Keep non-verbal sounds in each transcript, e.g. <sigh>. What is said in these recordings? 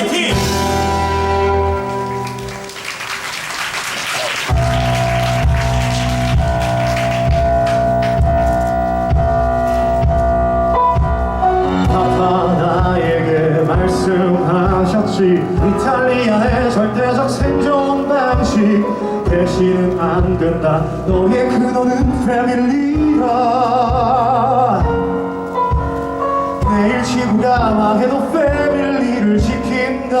모체티 아빠 나에게 말씀하셨지. 이탈리아의 절대적 생존 방식. 대신은 안 된다. 너의 근원은 패밀리라. 내일 지구가 망해도 패밀리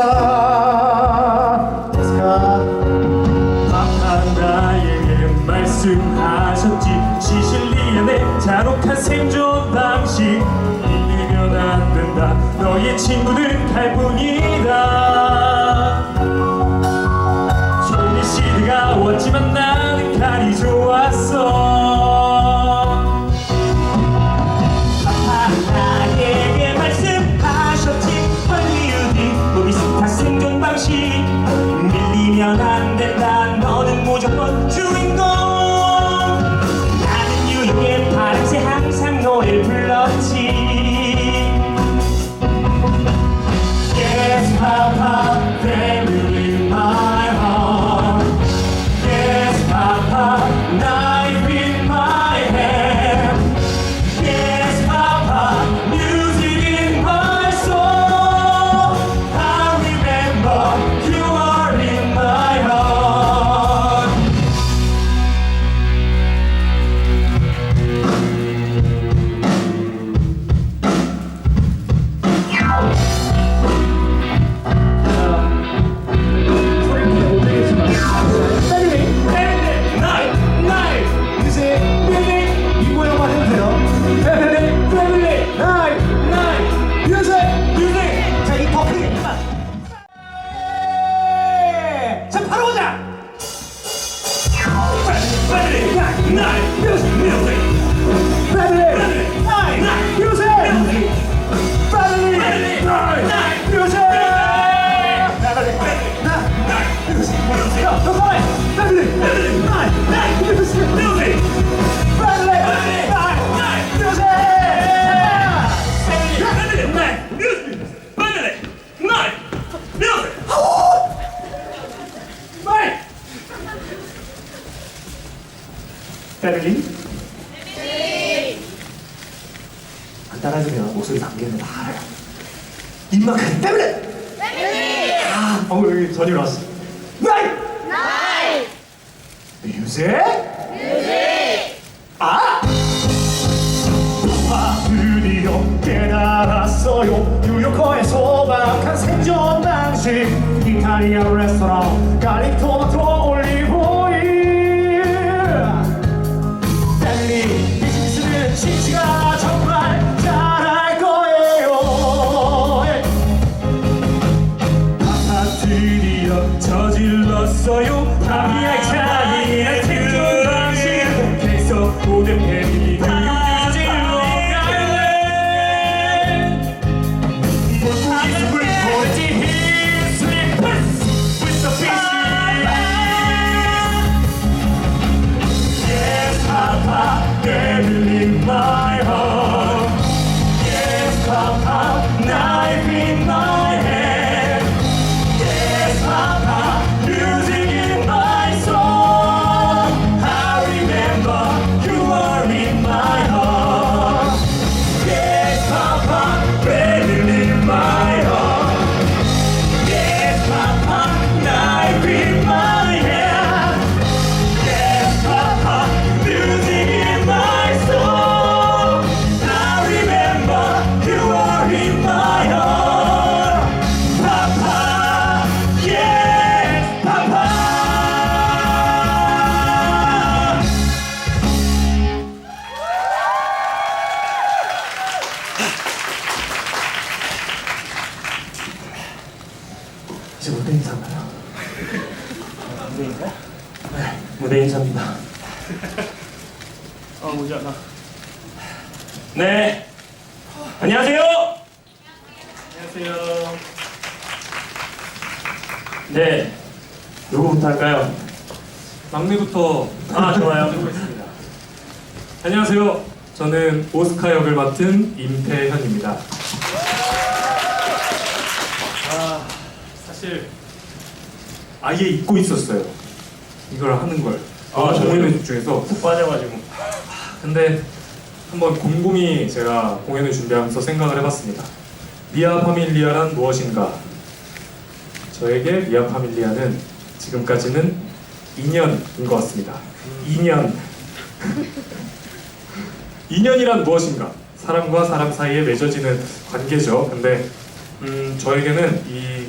를 지킨다 스카 아빠 나에게 말씀하셨지. 시실리안의 잔혹한 생존 방식. 밀리면 안 된다 너의 친구는 갈 뿐이 패밀리 안 따라주면 목소리 담기는 거다 알아요. 입만큼 패밀리 아, 어 여기 전이 왔어. 나이! 나이! 뮤직! 뮤직! 아! 아, 드디어 깨달았어요. 뉴요커의 소박한 생존 방식. 이탈리아 레스토랑 갈릭 토마 저질렀어요 아미의 네 무대 인사입니다 아 모자라. 네. 안녕하세요. 안녕하세요. 네. 누구부터 할까요? 막내부터 아 좋아요. 안녕하세요. 저는 오스카 역을 맡은 임태현입니다. 사실 아예 잊고 있었어요. 이걸 하는 걸. 아, 저도요? 공연에 집중해서. 푹 빠져가지고. 근데 한번 곰곰이 제가 공연을 준비하면서 생각을 해봤습니다. 미아 파밀리아란 무엇인가? 저에게 미아 파밀리아는 지금까지는 2년인 것 같습니다. 2년. 2년이란 <laughs> 무엇인가? 사람과 사람 사이에 맺어지는 관계죠. 근데 음, 저에게는 이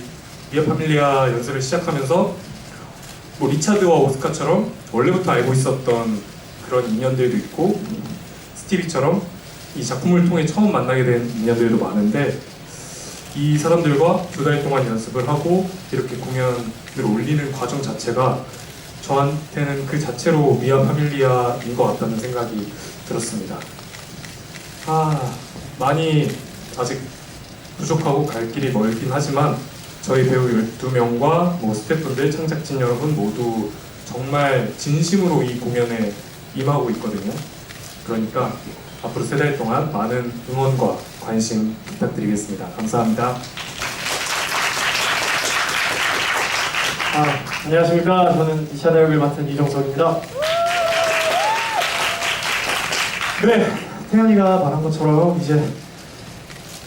미아 파밀리아 연습을 시작하면서 뭐 리차드와 오스카처럼 원래부터 알고 있었던 그런 인연들도 있고 스티비처럼 이 작품을 통해 처음 만나게 된 인연들도 많은데 이 사람들과 두 달 동안 연습을 하고 이렇게 공연을 올리는 과정 자체가 저한테는 그 자체로 미아 파밀리아인 것 같다는 생각이 들었습니다. 아 많이 아직 부족하고 갈 길이 멀긴 하지만 저희 배우 12명과 뭐 스태프분들, 창작진 여러분 모두 정말 진심으로 이 공연에 임하고 있거든요. 그러니까 앞으로 세 달 동안 많은 응원과 관심 부탁드리겠습니다. 감사합니다. 아, 안녕하십니까. 저는 이샤다 역을 맡은 이정석입니다. 네, 태연이가 말한 것처럼 이제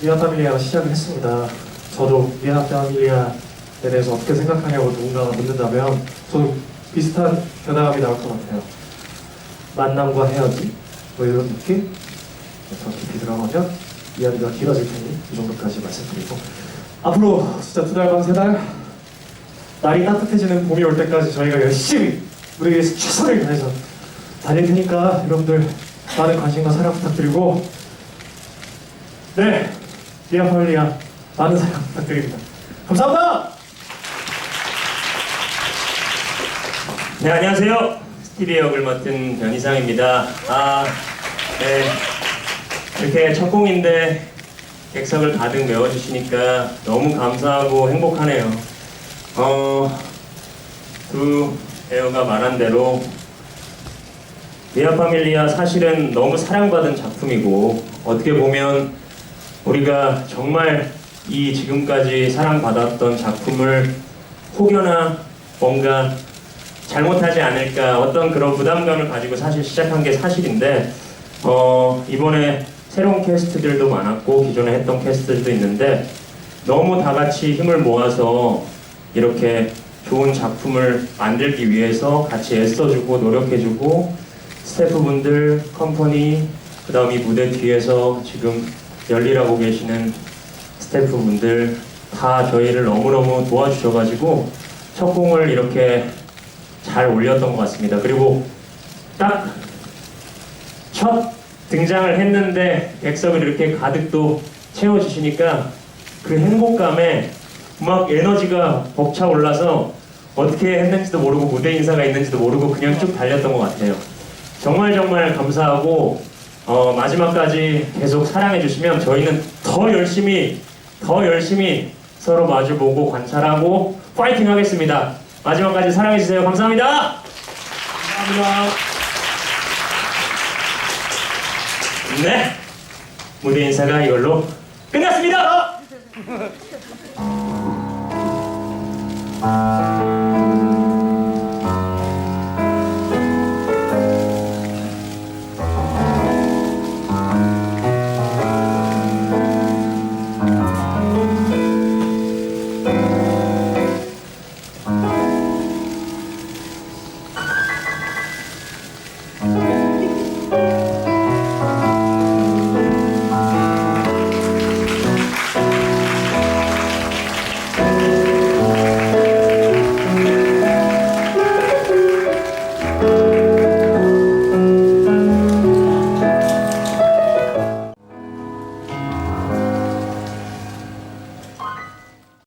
미아 파밀리아가 시작을 했습니다. 저도 미아 파밀리아에 대해서 어떻게 생각하냐고 누군가가 묻는다면 저도 비슷한 대답이 나올 것 같아요. 만남과 헤어짐, 뭐 이런 느낌? 더 깊이 들어가면 이야기가 길어질 테니 이 정도까지 말씀드리고. 앞으로 진짜 두 달 반, 세 달? 날이 따뜻해지는 봄이 올 때까지 저희가 열심히 우리 위해서 최선을 다해서 달릴 테니까 여러분들 많은 관심과 사랑 부탁드리고. 네 미아 파밀리아 많은 사랑 부탁드립니다 감사합니다 네, 안녕하세요. 스티비 역을 맡은 변희상입니다. 아, 네. 이렇게 첫 공인데 객석을 가득 메워주시니까 너무 감사하고 행복하네요. 어, 두 배우가 말한 대로 미아 파밀리아 사실은 너무 사랑받은 작품이고 어떻게 보면 우리가 정말 이 지금까지 사랑받았던 작품을 혹여나 뭔가 잘못하지 않을까 어떤 그런 부담감을 가지고 사실 시작한 게 사실인데 어, 이번에 새로운 캐스트들도 많았고 기존에 했던 캐스트들도 있는데 너무 다 같이 힘을 모아서 이렇게 좋은 작품을 만들기 위해서 같이 애써주고 노력해주고 스태프분들, 컴퍼니, 그 다음 이 무대 뒤에서 지금 열일하고 계시는 스태프분들 다 저희를 너무너무 도와주셔가지고 첫 공을 이렇게 잘 올렸던 것 같습니다. 그리고 딱 첫 등장을 했는데 객석을 이렇게 가득 또 채워주시니까 그 행복감에 막 에너지가 벅차 올라서 어떻게 했는지도 모르고 무대 인사가 있는지도 모르고 그냥 쭉 달렸던 것 같아요. 정말 정말 감사하고 어, 마지막까지 계속 사랑해 주시면 저희는 더 열심히 더 열심히 서로 마주보고 관찰하고 파이팅 하겠습니다. 마지막까지 사랑해 주세요. 감사합니다. 감사합니다 네. 무대 인사가 이걸로 끝났습니다. <laughs>